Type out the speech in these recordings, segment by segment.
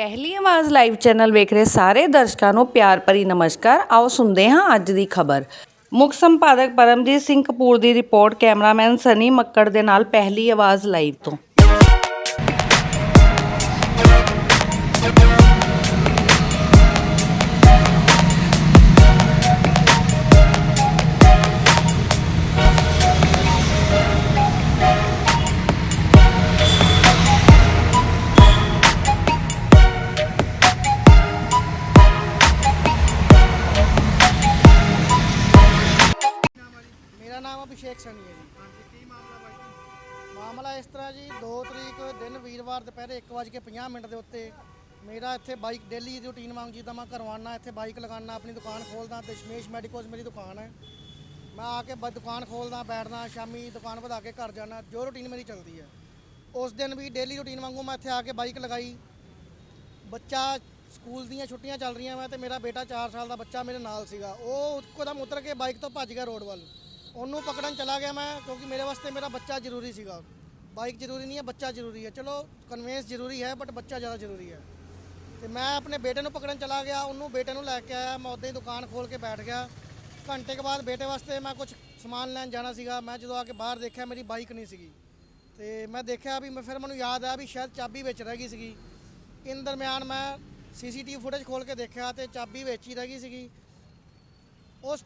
ਪਹਿਲੀ ਆਵਾਜ਼ live channel ਵੇਖ ਰਹੇ ਸਾਰੇ ਦਰਸ਼ਕਾਂ ਨੂੰ ਪਿਆਰ ਭਰੀ ਨਮਸਕਾਰ। ਆਓ ਸੁਣਦੇ ਹਾਂ ਅੱਜ ਦੀ ਖਬਰ। ਮੁੱਖ ਸੰਪਾਦਕ ਪਰਮਜੀਤ ਸਿੰਘ ਕਪੂਰ ਦੀ ਰਿਪੋਰਟ ਕੈਮਰਾਮੈਨ ਸਨੀ ਮੱਕੜ ਦੇ ਨਾਲ ਪਹਿਲੀ ਆਵਾਜ਼ ਲਾਈਵ ਤੋਂ। ਨਾਮ ਅਭਿਸ਼ੇਕ ਸਨੀ ਹੈ ਜੀ। ਹਾਂਜੀ ਕੀ ਮਾਮਲਾ ਬਾਈ ਜੀ? ਮਾਮਲਾ ਇਸ ਤਰ੍ਹਾਂ ਜੀ 2 ਤਰੀਕ ਦਿਨ ਵੀਰਵਾਰ ਦੁਪਹਿਰੇ 1:50 ਮਿੰਟ ਦੇ ਉੱਤੇ ਮੇਰਾ ਇੱਥੇ ਬਾਈਕ ਡੇਲੀ ਰੂਟੀਨ ਵਾਂਗ ਜਿੱਦਾਂ ਮੈਂ ਘਰੋਂ ਆਉਣਾ ਇੱਥੇ ਬਾਈਕ ਲਗਾਉਣਾ ਆਪਣੀ ਦੁਕਾਨ ਖੋਲਦਾ ਦਸ਼ਮੇਸ਼ ਮੈਡੀਕੋਜ਼ ਮੇਰੀ ਦੁਕਾਨ ਹੈ। ਮੈਂ ਆ ਕੇ ਬ- ਦੁਕਾਨ ਖੋਲਦਾ ਬੈਠਦਾ ਸ਼ਾਮੀ ਦੁਕਾਨ ਵਧਾ ਕੇ ਘਰ ਜਾਣਾ ਜੋ ਰੂਟੀਨ ਮੇਰੀ ਚੱਲਦੀ ਹੈ। ਉਸ ਦਿਨ ਵੀ ਡੇਲੀ ਰੂਟੀਨ ਵਾਂਗੂ ਮੈਂ ਇੱਥੇ ਆ ਕੇ ਬਾਈਕ ਲਗਾਈ। ਬੱਚਾ ਸਕੂਲ ਦੀਆਂ ਛੁੱਟੀਆਂ ਚੱਲ ਰਹੀਆਂ ਵਾ ਤੇ ਮੇਰਾ ਬੇਟਾ 4 ਸਾਲ ਦਾ ਬੱਚਾ ਮੇਰੇ ਨਾਲ ਸੀਗਾ। ਉਹ ਇੱਕਦਮ ਉਤਰ ਕੇ ਬਾਈਕ ਤੋਂ ਭੱਜ ਗਿਆ ਰੋਡ ਵੱਲ। ਉਹਨੂੰ ਪਕੜਨ ਚਲਾ ਗਿਆ ਮੈਂ, ਕਿਉਂਕਿ ਮੇਰੇ ਵਾਸਤੇ ਮੇਰਾ ਬੱਚਾ ਜ਼ਰੂਰੀ ਸੀਗਾ। ਬਾਈਕ ਜ਼ਰੂਰੀ ਨਹੀਂ ਹੈ, ਬੱਚਾ ਜ਼ਰੂਰੀ ਹੈ। ਚਲੋ ਕਨਵੈਂਸ ਜ਼ਰੂਰੀ ਹੈ ਬਟ ਬੱਚਾ ਜ਼ਿਆਦਾ ਜ਼ਰੂਰੀ ਹੈ। ਤੇ ਮੈਂ ਆਪਣੇ ਬੇਟੇ ਨੂੰ ਪਕੜਨ ਚਲਾ ਗਿਆ, ਉਹਨੂੰ ਬੇਟੇ ਨੂੰ ਲੈ ਕੇ ਆਇਆ। ਮੈਂ ਉੱਦਾਂ ਹੀ ਦੁਕਾਨ ਖੋਲ ਕੇ ਬੈਠ ਗਿਆ। ਘੰਟੇ ਕੇ ਬਾਅਦ ਬੇਟੇ ਵਾਸਤੇ ਮੈਂ ਕੁਝ ਸਮਾਨ ਲੈਣ ਜਾਣਾ ਸੀਗਾ। ਮੈਂ ਜਦੋਂ ਆ ਕੇ ਬਾਹਰ ਦੇਖਿਆ, ਮੇਰੀ ਬਾਈਕ ਨਹੀਂ ਸੀਗੀ। ਤੇ ਮੈਂ ਦੇਖਿਆ ਵੀ ਮੈਂ ਫਿਰ ਮੈਨੂੰ ਯਾਦ ਆਇਆ ਵੀ ਸ਼ਾਇਦ ਚਾਬੀ ਵਿੱਚ ਰਹਿ ਗਈ ਸੀਗੀ। ਇਨ ਦਰਮਿਆਨ ਮੈਂ ਸੀਸੀਟੀਵੀ ਫੁਟੇਜ ਖੋਲ ਕੇ ਦੇਖਿਆ ਤੇ ਚਾਬੀ ਵਿੱਚ ਹੀ ਰਹਿ ਗਈ ਸੀਗੀ। ਉਸ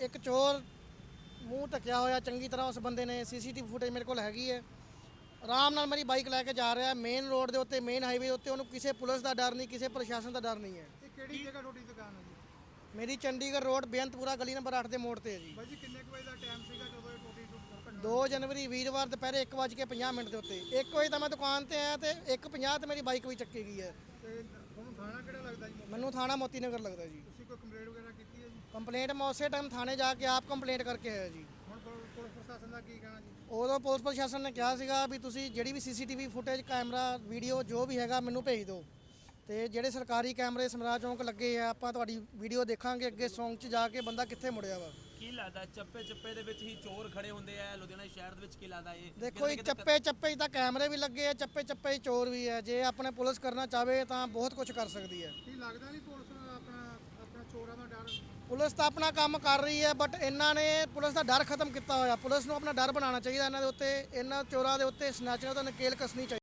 ਇੱਕ ਚੋਰ ਮੂੰਹ ਢੱਕਿਆ ਹੋਇਆ ਚੰਗੀ ਤਰ੍ਹਾਂ ਉਸ ਬੰਦੇ ਨੇ ਸੀਸੀਟੀਵੀ ਫੁਟੇਜ ਮੇਰੇ ਕੋਲ ਹੈਗੀ ਹੈ। ਆਰਾਮ ਨਾਲ ਮੇਰੀ ਬਾਈਕ ਲੈ ਕੇ ਜਾ ਰਿਹਾ ਮੇਨ ਰੋਡ ਦੇ ਉੱਤੇ ਮੇਨ ਹਾਈਵੇ ਉੱਤੇ ਉਹਨੂੰ ਕਿਸੇ ਪੁਲਿਸ ਦਾ ਡਰ ਨਹੀਂ ਕਿਸੇ ਪ੍ਰਸ਼ਾਸਨ ਦਾ ਡਰ ਨਹੀਂ ਹੈ। ਇਹ ਕਿਹੜੀ ਜਗ੍ਹਾ ਤੁਹਾਡੀ ਦੁਕਾਨ ਹੈ ਜੀ? ਮੇਰੀ ਚੰਡੀਗੜ੍ਹ ਰੋਡ ਬੇਅੰਤਪੁਰਾ ਗਲੀ ਨੰਬਰ 8 ਦੇ ਮੋੜ ਤੇ ਹੈ ਜੀ। ਬਾਈ ਜੀ ਕਿੰਨੇ ਕੁ ਵਜੇ ਦਾ ਟਾਈਮ ਸੀਗਾ ਜਦੋਂ ਇਹ ਟੋਟੀ ਘਟਨਾ 2 ਜਨਵਰੀ ਵੀਰਵਾਰ ਦੁਪਹਿਰੇ 1:50 ਮਿੰਟ ਦੇ ਉੱਤੇ। 1 ਵਜੇ ਤਾਂ ਮੈਂ ਦੁਕਾਨ ਤੇ ਆਇਆ ਤੇ 1:50 ਤੇ ਮੇਰੀ ਬਾਈਕ ਵੀ ਚੱਕੀ ਗਈ ਹੈ। ਤੇ ਮੈਨੂੰ ਥਾਣਾ ਮੋਤੀ ਨਗਰ ਲੱਗਦਾ ਜੀ। ਤੁਸੀਂ ਕੋਈ ਕੰਪਲੇਂਟ ਵਗੈਰਾ ਕੀਤੀ ਹੈ ਜੀ? ਕੰਪਲੇਂਟ ਮੈਂ ਉਸੇ ਟਾਈਮ ਥਾਣੇ ਜਾ ਕੇ ਆਪ ਕੰਪਲੇਂਟ ਕਰਕੇ ਆਇਆ ਜੀ। ਹੁਣ ਪੁਲ- ਪੁਲਿਸ ਪ੍ਰਸ਼ਾਸਨ ਦਾ ਕੀ ਕਹਿਣਾ ਜੀ? ਉਦੋਂ ਪੁਲਿਸ ਪ੍ਰਸ਼ਾਸਨ ਨੇ ਕਿਹਾ ਸੀਗਾ ਵੀ ਤੁਸੀਂ ਜਿਹੜੀ ਵੀ ਸੀਸੀਟੀਵੀ ਫੁਟੇਜ ਕੈਮਰਾ ਵੀਡੀਓ ਜੋ ਵੀ ਹੈਗਾ ਮੈਨੂੰ ਭੇਜ ਦਿਓ। ਤੇ ਜਿਹੜੇ ਸਰਕਾਰੀ ਕੈਮਰੇ ਸਮਰਾਜ ਚੌਂਕ ਲੱਗੇ ਆ ਆਪਾਂ ਤੁਹਾਡੀ ਵੀਡੀਓ ਦੇਖਾਂਗੇ ਅੱਗੇ ਸੌਂਗ 'ਚ ਜਾ ਕੇ ਬੰਦਾ ਕਿੱਥੇ ਮੁੜਿਆ ਵਾ। ਕੀ ਲੱਗਦਾ ਚੱਪੇ ਚੱਪੇ ਦੇ ਵਿੱਚ ਹੀ ਚੋਰ ਖੜੇ ਹੁੰਦੇ ਆ ਲੁਧਿਆਣਾ ਸ਼ਹਿਰ ਦੇ ਵਿੱਚ ਕੀ ਲੱਗਦਾ ਇਹ? ਦੇਖੋ ਇਹ ਚੱਪੇ ਚੱਪੇ 'ਚ ਤਾਂ ਕੈਮਰੇ ਵੀ ਲੱਗੇ ਆ ਚੱਪੇ ਚੱਪੇ 'ਚ ਚੋਰ ਵੀ ਹੈ ਜੇ ਆਪਣੇ ਪੁਲਿਸ ਕਰਨਾ ਚਾਹਵੇ ਤਾਂ ਬਹੁਤ ਕੁਝ ਕਰ ਸਕਦੀ ਹੈ। ਕੀ ਲੱਗਦਾ ਨਹੀਂ ਪੁਲਿਸ ਆਪਣਾ ਆਪਣਾ ਚੋਰਾਂ ਦਾ ਡਰ। ਪੁਲਿਸ ਤਾਂ ਆਪਣਾ ਕੰਮ ਕਰ ਰਹੀ ਹੈ ਬਟ ਇਹਨਾਂ ਨੇ ਪੁਲਿਸ ਦਾ ਡਰ ਖਤਮ ਕੀਤਾ ਹੋਇਆ। ਪੁਲਿਸ ਨੂੰ ਆਪਣਾ ਡਰ ਬਣਾਉਣਾ ਚਾਹੀਦਾ ਇਹਨਾਂ ਦੇ ਉੱਤੇ। ਇਹਨਾਂ ਚੋਰਾਂ ਦੇ ਉੱਤੇ ਸਨੈਚਰਾਂ ਤੋਂ ਨਕੇਲ ਕੱਸਣੀ ਚਾਹੀਦੀ।